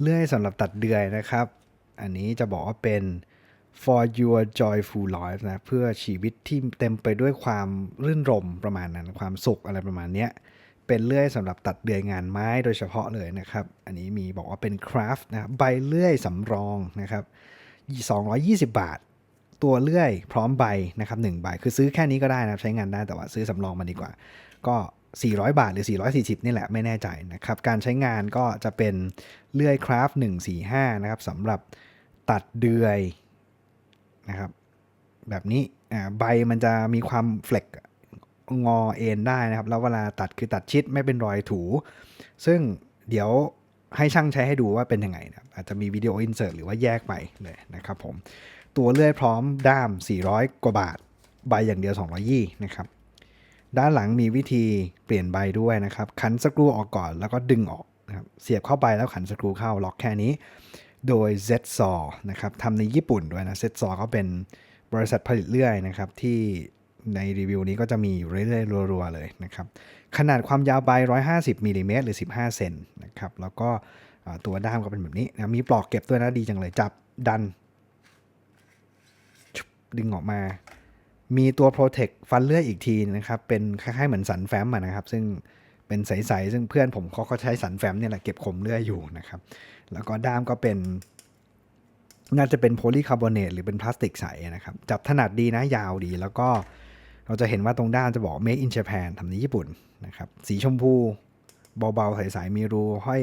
เลื่อยสำหรับตัดเดือยนะครับ อันนี้จะบอกว่าเป็น for your joyful life นะ เพื่อชีวิตที่เต็มไปด้วยความรื่นรมประมาณนั้น ความสุขอะไรประมาณนี้เป็นเลื่อยสำหรับตัดเดือยงานไม้โดยเฉพาะเลยนะครับ อันนี้มีบอกว่าเป็นคราฟต์นะใบเลื่อยสำรองนะครับ220 บาท ตัวเลื่อยพร้อมใบนะครับ1ใบคือซื้อแค่นี้ก็ได้นะครับใช้งานได้แต่ว่าซื้อสำรองมาดีกว่า ก็ 400 บาทหรือ 440 นี่แหละไม่แน่ใจนะครับ การใช้งานก็จะเป็นเลื่อยคราฟต์145 นะครับสำหรับตัดเดือยนะครับ แบบนี้ใบมันจะมีความเฟล็กงอเอ็นได้นะครับ แล้วเวลาตัดคือตัดชิดไม่เป็นรอยถู ซึ่งเดี๋ยวให้ช่างใช้ให้ดูว่าเป็นยังไงนะครับอาจจะมีวิดีโออินเสิร์ตหรือว่าแยกไปเลยนะครับผม ตัวเลื่อยพร้อมด้าม 400 กว่าบาท ใบอย่างเดียว220นะครับ ด้านหลังมีวิธีเปลี่ยนใบด้วยนะครับ ขันสกรูออกก่อนแล้วก็ดึงออกนะครับเสียบเข้าไปแล้วขันสกรูเข้าล็อกแค่นี้ โดย z s a w นะครับทำในญี่ปุ่นด้วยนะ z s a w ก็เป็นบริษัทผลิตเลื่อยนะครับ ที่ในรีวิวนี้ก็จะมีอยู่เรื่อยๆรัวๆเลยนะครับ ขนาดความยาวใบ 150มิลลิเมตรหรือ 15 เซนนะครับ แล้วก็ตัวด้ามก็เป็นแบบนี้นะมีปลอกเก็บด้วยนะดีจังเลยจับดัน ดึงออกมา มีตัว Protect ฟันเลื่อยอีกทีนะครับ เป็นคล้ายๆเหมือนสันแฟ้มอะนะครับ ซึ่งเป็นใสๆซึ่งเพื่อนผมเขาก็ใช้สันแฟ้มเนี่ยแหละเก็บคมเลื่อยอยู่นะครับ แล้วก็ด้ามก็เป็น น่าจะเป็นโพลีคาร์บอเนตหรือเป็นพลาสติกใสนะครับ จับถนัดดีนะยาวดี แล้วก็เราจะเห็นว่าตรงด้านจะบอก Made in Japan ทำในญี่ปุ่นนะครับ สีชมพูเบาๆใสๆมีรูห้อย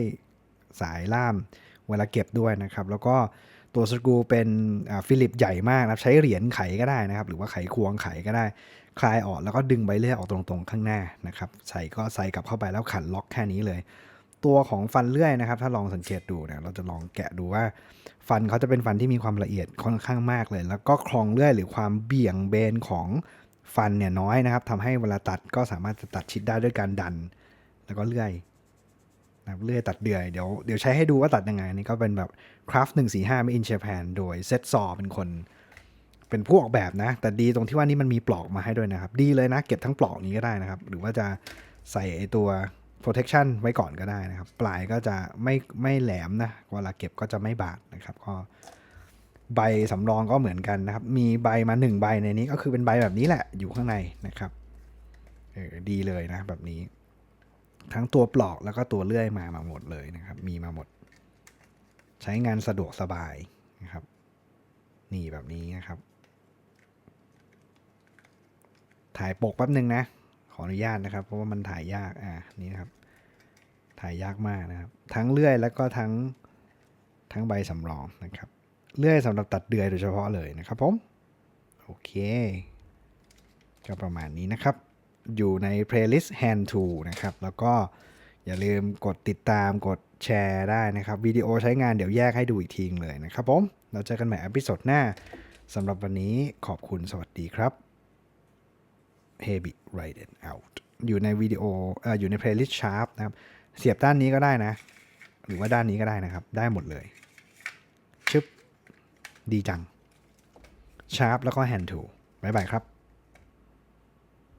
สายล่ามเวลาเก็บด้วยนะครับ แล้วก็ ตัวสกรูเป็นฟิลิปใหญ่มากนะครับ ใช้เหรียญไขก็ได้นะครับ หรือว่าไขควงไขก็ได้ คลายออกแล้วก็ดึงใบเลื่อยออกตรงๆข้างหน้านะครับ ใส่ก็ใส่กลับเข้าไปแล้วขันล็อกแค่นี้เลย ตัวของฟันเลื่อยนะครับ ถ้าลองสังเกตดูเนี่ยเราจะลองแกะดูว่า ฟันเขาจะเป็นฟันที่มีความละเอียดค่อนข้างมากเลย แล้วก็คลองเลื่อยหรือความเบี่ยงเบนของฟันเนี่ยน้อยนะครับทำให้เวลาตัดก็สามารถจะตัดชิดได้ด้วยการดัน แล้วก็เลื่อย นะครับเลื่อยตัดเดือยเดี๋ยวเดี๋ยวใช้ให้ดูว่าตัดยังไงนี่ก็เป็นแบบ craft 145 made in Japan โดย Set Saw เป็นคน เป็นผู้ออกแบบนะ แต่ดีตรงที่ว่านี่มันมีปลอกมาให้ด้วยนะครับ ดีเลยนะ เก็บทั้งปลอกนี้ก็ได้นะครับ หรือว่าจะใส่ไอตัว protection ไว้ก่อนก็ได้นะครับ ปลายก็จะไม่ไม่แหลมนะเวลาเก็บก็จะไม่บาดนะครับ ก็ใบสำรองก็เหมือนกันนะครับ มีใบมาหนึ่งใบในนี้ก็คือเป็นใบแบบนี้แหละอยู่ข้างในนะครับเออดีเลยนะแบบนี้ ทั้งตัวปลอกแล้วก็ตัวเลื่อยมามาหมดเลยนะครับ มีมาหมด ใช้งานสะดวกสบายนะครับ นี่แบบนี้นะครับ ถ่ายปกแป๊บนึงนะ ขออนุญาตนะครับ เพราะว่ามันถ่ายยากอ่านี่นะครับ ถ่ายยากมากนะครับ ทั้งเลื่อยแล้วก็ทั้งทั้งใบสำรองนะครับ เลื่อยสำหรับตัดเดือยโดยเฉพาะเลยนะครับผม โอเค ก็ประมาณนี้นะครับ อยู่ใน playlist hand to นะครับ แล้วก็อย่าลืมกดติดตามกดแชร์ได้นะครับวิดีโอใช้งานเดี๋ยวแยกให้ดูอีกทีเลยนะครับผม เราเจอกันใหม่อพิโซดหน้าสำหรับวันนี้ขอบคุณสวัสดีครับ Heavy Ride and Out อยู่ในวิดีโอออยู่ใน playlist Sharp นะครับ เสียบด้านนี้ก็ได้นะ หรือว่าด้านนี้ก็ได้นะครับ ได้หมดเลย ชึบ ดีจัง Sharp แล้วก็ hand to บ๊ายบายครับ